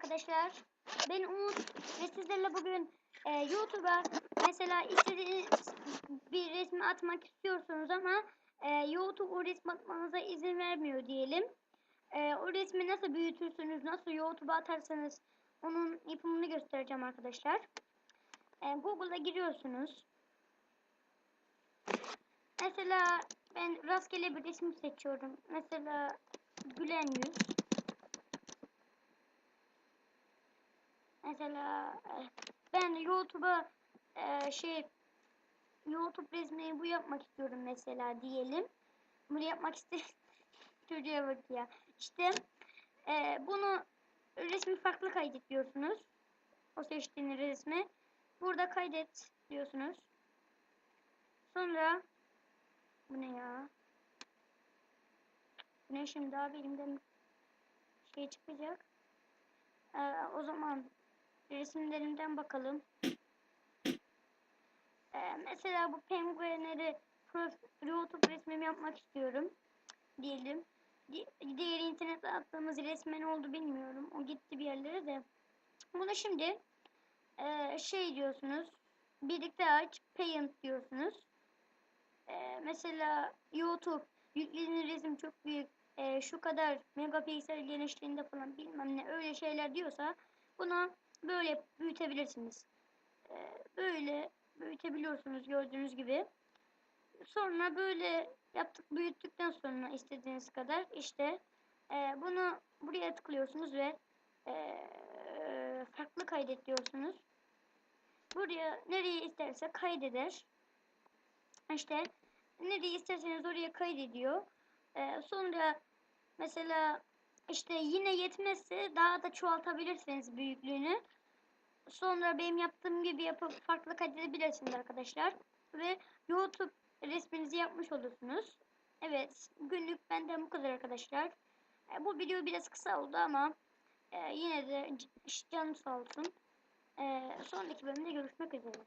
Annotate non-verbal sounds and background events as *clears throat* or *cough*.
arkadaşlar. Ben Umut ve sizlerle bugün e, YouTube'a mesela istediğiniz bir resmi atmak istiyorsunuz ama e, YouTube o resmi atmanıza izin vermiyor diyelim. E, o resmi nasıl büyütürsünüz, nasıl YouTube'a atarsanız onun yapımını göstereceğim arkadaşlar. E, Google'a giriyorsunuz. Mesela ben rastgele bir resim seçiyorum. Mesela gülen yüz. Mesela e, ben YouTube'a e, şey YouTube resmini bu yapmak istiyorum mesela diyelim. Bunu yapmak istedim. *laughs* Çocuğa bak ya. İşte e, bunu resmi farklı kaydet diyorsunuz. O seçtiğiniz resmi. Burada kaydet diyorsunuz. Sonra bu ne ya? Ne şimdi abi elimden şey çıkacak. Ee, o zaman resimlerimden bakalım. *clears throat* Ee, mesela bu penguenleri YouTube resmimi yapmak istiyorum. Diyelim. Di diğer internete attığımız resmen oldu bilmiyorum. O gitti bir yerlere de. Bunu şimdi e, şey diyorsunuz. Birlikte aç. Paint diyorsunuz. E, mesela YouTube yüklediğiniz resim çok büyük. e, şu kadar megapiksel genişliğinde falan bilmem ne öyle şeyler diyorsa bunu böyle büyütebilirsiniz. E, böyle büyütebiliyorsunuz gördüğünüz gibi. Sonra böyle yaptık büyüttükten sonra istediğiniz kadar işte e, bunu buraya tıklıyorsunuz ve e, farklı kaydet diyorsunuz. Buraya nereye isterse kaydeder. İşte nereye isterseniz oraya kaydediyor. E, sonra mesela işte yine yetmezse daha da çoğaltabilirsiniz büyüklüğünü. Sonra benim yaptığım gibi yapıp farklı kaydedebilirsiniz arkadaşlar. Ve YouTube resminizi yapmış olursunuz. Evet günlük benden bu kadar arkadaşlar. E, bu video biraz kısa oldu ama e, yine de canım sağ olsun. E, sonraki bölümde görüşmek üzere.